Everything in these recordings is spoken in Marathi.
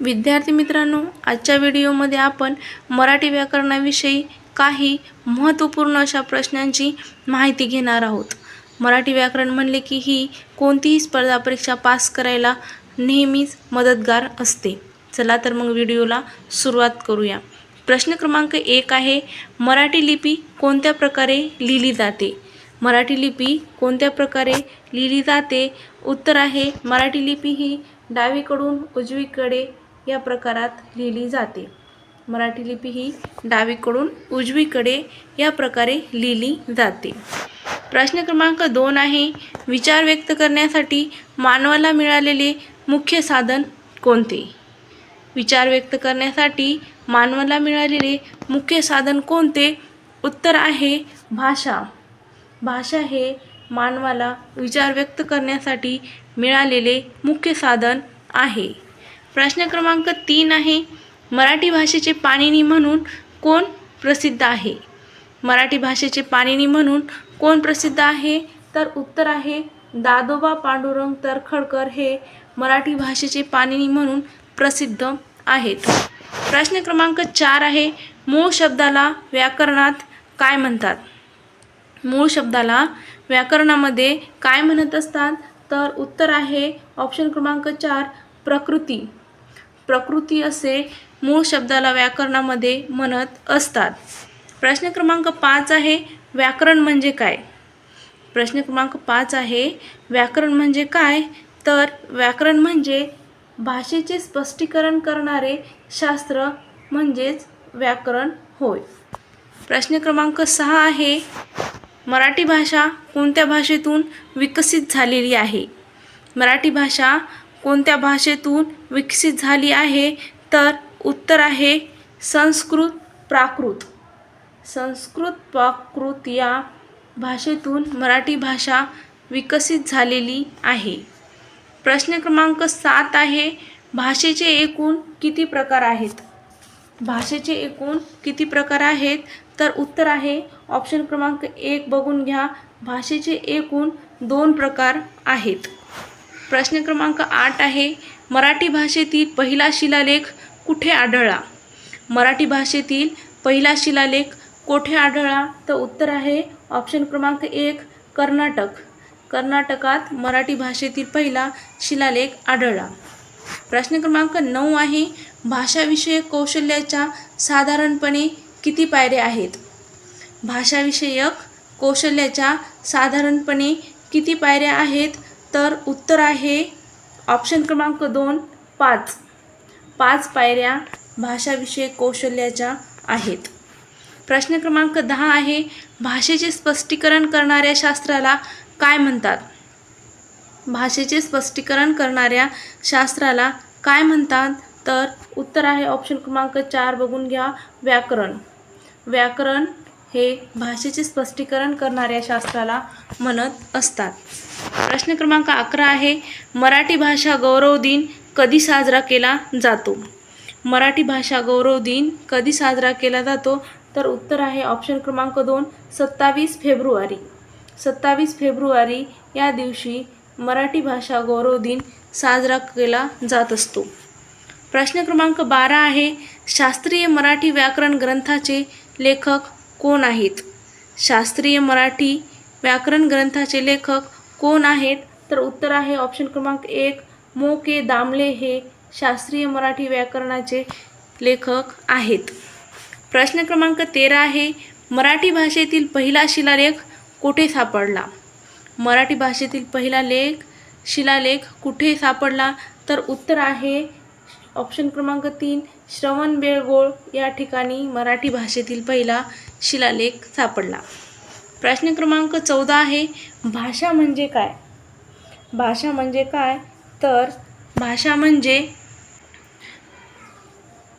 विद्यार्थी मित्रांनो आजच्या व्हिडिओमध्ये आपण मराठी व्याकरणाविषयी काही महत्त्वपूर्ण अशा प्रश्नांची माहिती घेणार आहोत. मराठी व्याकरण म्हणले की ही कोणतीही स्पर्धा परीक्षा पास करायला नेहमीच मदतगार असते. चला तर मग व्हिडिओला सुरुवात करूया. प्रश्न क्रमांक एक आहे मराठी लिपी कोणत्या प्रकारे लिहिली जाते? मराठी लिपी कोणत्या प्रकारे लिहिली जाते? उत्तर आहे मराठी लिपी ही डावीकडून उजवीकडे या प्रकारात लिहिली जाते. मराठी लिपी ही डावीकडून उजवीकडे या प्रकारे लिहिली जाते. प्रश्न क्रमांक दोन आहे विचार व्यक्त करण्यासाठी मानवाला मिळालेले मुख्य साधन कोणते? विचार व्यक्त करण्यासाठी मानवाला मिळालेले मुख्य साधन कोणते? उत्तर आहे भाषा. भाषा हे मानवाला विचार व्यक्त करण्यासाठी मिळालेले मुख्य साधन आहे. प्रश्न क्रमांक तीन आहे मराठी भाषेचे पाणिनी म्हणून कोण प्रसिद्ध आहे? मराठी भाषेचे पाणिनी म्हणून कोण प्रसिद्ध आहे? तर उत्तर आहे दादोबा पांडुरंग तरखडकर हे मराठी भाषेचे पाणिनी म्हणून प्रसिद्ध आहेत. प्रश्न क्रमांक चार आहे मूळ शब्दाला व्याकरणात काय म्हणतात? मूळ शब्दाला व्याकरणामध्ये काय म्हणत असतात? तर उत्तर आहे ऑप्शन क्रमांक चार प्रकृती. प्रकृती असे मूळ शब्दाला व्याकरणामध्ये म्हणत असतात. प्रश्न क्रमांक पाच आहे व्याकरण म्हणजे काय? प्रश्न क्रमांक पाच आहे व्याकरण म्हणजे काय? तर व्याकरण म्हणजे भाषेचे स्पष्टीकरण करणारे शास्त्र म्हणजेच व्याकरण होय. प्रश्न क्रमांक सहा आहे मराठी भाषा कोणत्या भाषेतून विकसित झालेली आहे? मराठी भाषा कोणत्या भाषेतून विकसित झाली आहे? तर उत्तर आहे संस्कृत प्राकृत. संस्कृत प्राकृत या भाषेतून मराठी भाषा विकसित झालेली आहे. प्रश्न क्रमांक सात आहे भाषेचे एकूण किती प्रकार आहेत? भाषेचे एकूण किती प्रकार आहेत? तर उत्तर आहे ऑप्शन क्रमांक एक बघून घ्या. भाषेचे एकूण दोन प्रकार आहेत. प्रश्न क्रमांक आठ आहे मराठी भाषेतील पहिला शिलालेख कुठे आढळला? मराठी भाषेतील पहिला शिलालेख कोठे आढळला? तर उत्तर आहे ऑप्शन क्रमांक एक कर्नाटक. कर्नाटकात मराठी भाषेतील पहिला शिलालेख आढळला. प्रश्न क्रमांक नऊ आहे भाषाविषयक कौशल्याच्या साधारणपणे किती पायऱ्या आहेत? भाषाविषयक कौशल्याच्या साधारणपणे किती पायऱ्या आहेत? तर उत्तर आहे ऑप्शन क्रमांक दोन पाच. पाच पायऱ्या भाषाविषयक कौशल्याच्या आहेत. प्रश्न क्रमांक दहा आहे भाषेचे स्पष्टीकरण करणाऱ्या शास्त्राला काय म्हणतात? भाषेचे स्पष्टीकरण करणाऱ्या शास्त्राला काय म्हणतात? तर उत्तर आहे ऑप्शन क्रमांक चार बघून घ्या. व्याकरण. व्याकरण हे भाषेचे स्पष्टीकरण करणाऱ्या शास्त्राला म्हणत असतात. प्रश्न क्रमांक अकरा आहे मराठी भाषा गौरव दिन कधी साजरा केला जातो? मराठी भाषा गौरव दिन कधी साजरा केला जातो? तर उत्तर आहे ऑप्शन क्रमांक दोन सत्तावीस फेब्रुवारी. सत्तावीस फेब्रुवारी या दिवशी मराठी भाषा गौरव दिन साजरा केला जात असतो. प्रश्न क्रमांक बारा आहे शास्त्रीय मराठी व्याकरण ग्रंथाचे लेखक कोण आहेत? शास्त्रीय मराठी व्याकरण ग्रंथाचे लेखक कोण आहेत? तर उत्तर आहे ऑप्शन क्रमांक एक मो. के. दामले हे शास्त्रीय मराठी व्याकरणाचे लेखक आहेत. प्रश्न क्रमांक तेरा आहे मराठी भाषेतील पहिला शिलालेख कुठे सापडला? मराठी भाषेतील पहिला लेख शिलालेख कुठे सापडला? तर उत्तर आहे ऑप्शन क्रमांक तीन श्रवण बेळगोळ या ठिकाणी मराठी भाषेतील पहिला शिलालेख सापडला. प्रश्न क्रमांक चौदा आहे भाषा म्हणजे काय? भाषा म्हणजे काय? तर भाषा म्हणजे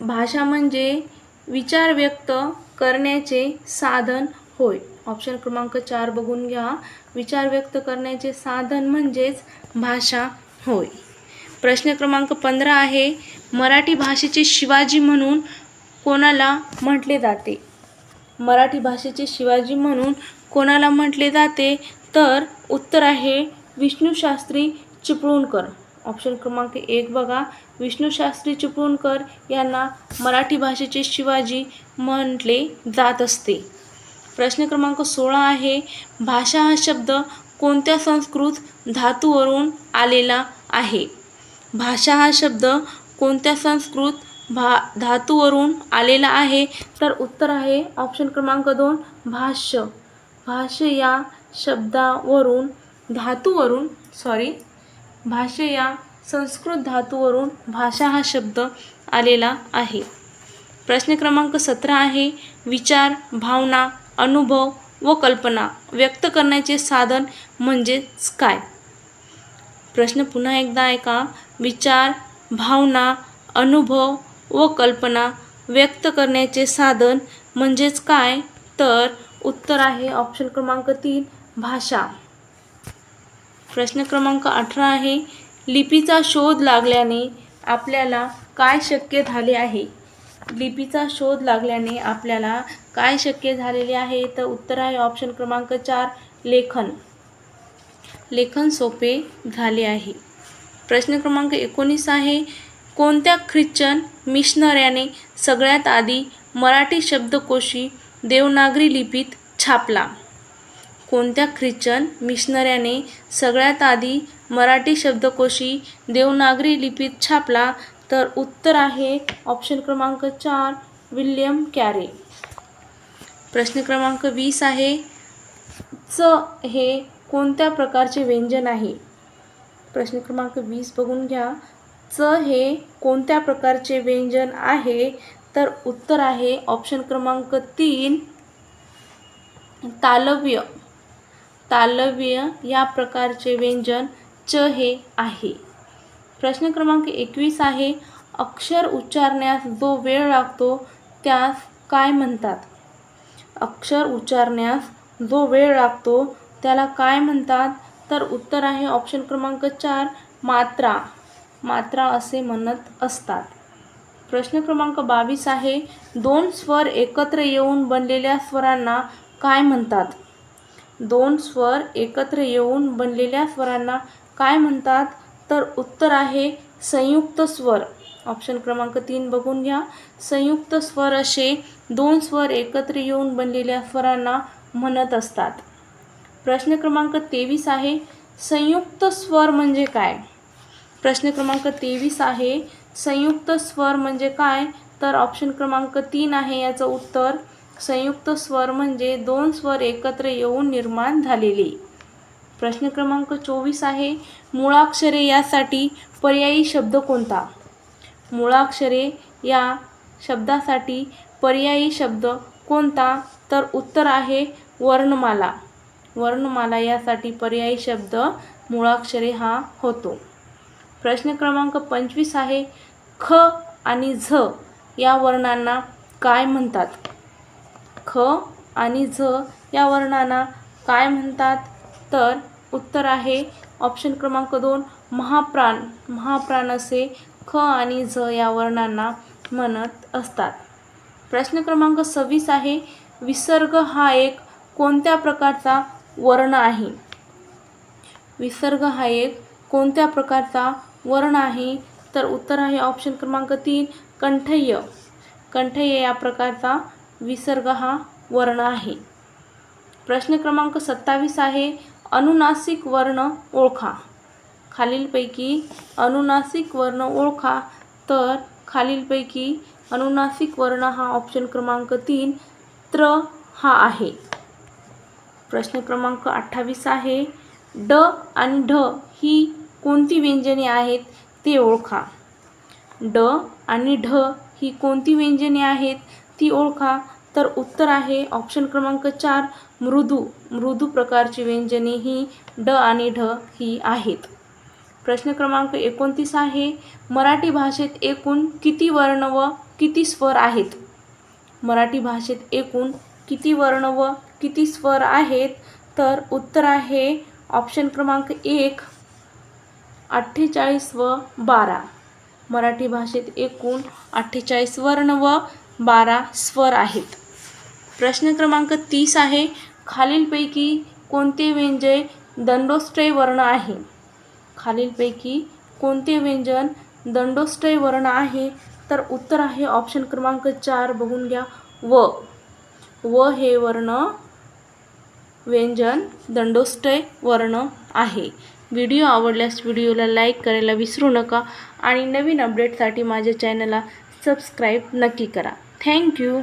भाषा म्हणजे विचार व्यक्त करण्याचे साधन होय. ऑप्शन क्रमांक चार बघून घ्या. विचार व्यक्त करण्याचे साधन म्हणजेच भाषा होय. प्रश्न क्रमांक पंधरा आहे मराठी भाषेचे शिवाजी म्हणून कोणाला म्हटले जाते? मराठी भाषेचे शिवाजी म्हणून कोणाला म्हटले जाते? तर उत्तर आहे विष्णूशास्त्री चिपळूणकर. ऑप्शन क्रमांक एक बघा. विष्णूशास्त्री चिपळूणकर यांना मराठी भाषेचे शिवाजी म्हटले जात असते. प्रश्न क्रमांक सोळा आहे भाषा हा शब्द कोणत्या संस्कृत धातूवरून आलेला आहे? भाषा हा शब्द कोणत्या संस्कृत भा धातूवरून आलेला आहे? तर उत्तर आहे ऑप्शन क्रमांक दोन भाष्य. भाष्य या शब्दावरून धातूवरून सॉरी भाष्य या संस्कृत धातूवरून भाषा हा शब्द आलेला आहे. प्रश्न क्रमांक सतरा आहे विचार भावना अनुभव व कल्पना व्यक्त करण्याचे साधन म्हणजेच काय? प्रश्न पुन्हा एकदा ऐका. विचार भावना अनुभव व कल्पना व्यक्त करण्याचे साधन म्हणजेच काय? तर उत्तर आहे ऑप्शन क्रमांक तीन भाषा. प्रश्न क्रमांक अठरा आहे लिपीचा शोध लागल्याने आपल्याला काय शक्य झाले आहे? लिपीचा शोध लागल्याने आपल्याला काय शक्य झालेले आहे? तर उत्तर आहे ऑप्शन क्रमांक चार लेखन. लेखन सोपे झाले आहे. प्रश्न क्रमांक एकोणीस आहे. कोणत्या ख्रिश्चन मिशनऱ्याने सगळ्यात आधी मराठी शब्दकोशी देवनागरी लिपीत छापला? कोणत्या ख्रिश्चन मिशनऱ्याने सगळ्यात आधी मराठी शब्दकोशी देवनागरी लिपीत छापला? तर उत्तर आहे ऑप्शन क्रमांक चार विल्यम कॅरे. प्रश्न क्रमांक वीस आहे. च हे कोणत्या प्रकारचे व्यंजन आहे? प्रश्न क्रमांक वीस बघून घ्या. च हे कोणत्या प्रकारचे व्यंजन आहे? तर उत्तर आहे ऑप्शन क्रमांक तीन तालव्य. तालव्य या प्रकारचे व्यंजन च हे आहे. प्रश्न क्रमांक एकवीस आहे. अक्षर उच्चारण्यास जो वेळ लागतो त्यास काय म्हणतात? अक्षर उच्चारण्यास जो वेळ लागतो त्याला काय म्हणतात? तर उत्तर आहे ऑप्शन क्रमांक चार मात्रा. मात्रा असे म्हणत असतात. प्रश्न क्रमांक बावीस आहे दोन स्वर एकत्र येऊन बनलेल्या स्वरांना काय म्हणतात? दोन स्वर एकत्र येऊन बनलेल्या स्वरांना काय म्हणतात? तर उत्तर आहे संयुक्त स्वर. ऑप्शन क्रमांक तीन बघून घ्या. संयुक्त स्वर असे दोन स्वर एकत्र येऊन बनलेल्या स्वरांना म्हणत असतात. प्रश्न क्रमांक तेवीस आहे. संयुक्त स्वर म्हणजे काय? प्रश्न क्रमांक तेवीस आहे. संयुक्त स्वर म्हणजे काय? तर ऑप्शन क्रमांक तीन आहे याचं उत्तर. संयुक्त स्वर म्हणजे दोन स्वर एकत्र येऊन निर्माण झालेले. प्रश्न क्रमांक चोवीस आहे. मुळाक्षरे यासाठी पर्यायी शब्द कोणता? मुळाक्षरे या शब्दासाठी पर्यायी शब्द कोणता? तर उत्तर आहे वर्णमाला. वर्णमाला यासाठी पर्यायी शब्द मुळाक्षरे हा होतो. प्रश्न क्रमांक पंचवीस आहे ख आणि झ या वर्णांना काय म्हणतात? ख आणि झ या वर्णांना काय म्हणतात? तर उत्तर आहे ऑप्शन क्रमांक दोन महाप्राण. महाप्राण असे ख आणि झ या वर्णांना म्हणत असतात. प्रश्न क्रमांक सव्वीस आहे विसर्ग हा एक कोणत्या प्रकारचा वर्ण आहे. विसर्ग हा एक कोणत्या प्रकारचा वर्ण आहे? तर उत्तर आहे ऑप्शन क्रमांक तीन कंठय्य. कंठय्य या प्रकारचा विसर्ग हा वर्ण आहे. प्रश्न क्रमांक सत्तावीस आहे अनुनासिक वर्ण ओळखा. खालीलपैकी अनुनासिक वर्ण ओळखा तर खालीलपैकी अनुनासिक वर्ण हा ऑप्शन क्रमांक तीन त्र हा आहे. प्रश्न क्रमांक अठ्ठावीस आहे. ड आणि ढ ही कोणती व्यंजने आहेत ते ओळखा. ड आणि ढ ही कोणती व्यंजने आहेत ती ओळखा. तर उत्तर आहे ऑप्शन क्रमांक चार मृदू. मृदू प्रकारची व्यंजने ही ड आणि ढ ही आहेत. प्रश्न क्रमांक एकोणतीस आहे. मराठी भाषेत एकूण किती वर्ण व किती स्वर आहेत? मराठी भाषेत एकूण किती वर्ण व किती स्वर आहेत तर उत्तर आहे ऑप्शन क्रमांक एक अठ्ठेचाळीस व बारा. मराठी भाषेत एकूण अठ्ठेचाळीस वर्ण व बारा स्वर आहेत. प्रश्न क्रमांक तीस आहे खालीलपैकी कोणते व्यंजय दंडोष्टय वर्ण आहे? खालीलपैकी कोणते व्यंजन दंडोष्टय वर्ण आहे तर उत्तर आहे ऑप्शन क्रमांक चार बघून घ्या. व. व हे वर्ण व्यंजन दंडोष्टय वर्ण आहे. व्हिडिओ आवडल्यास व्हिडिओला लाईक करायला विसरू नका आणि नवीन अपडेटसाठी माझ्या चॅनलला सबस्क्राईब नक्की करा. थँक्यू.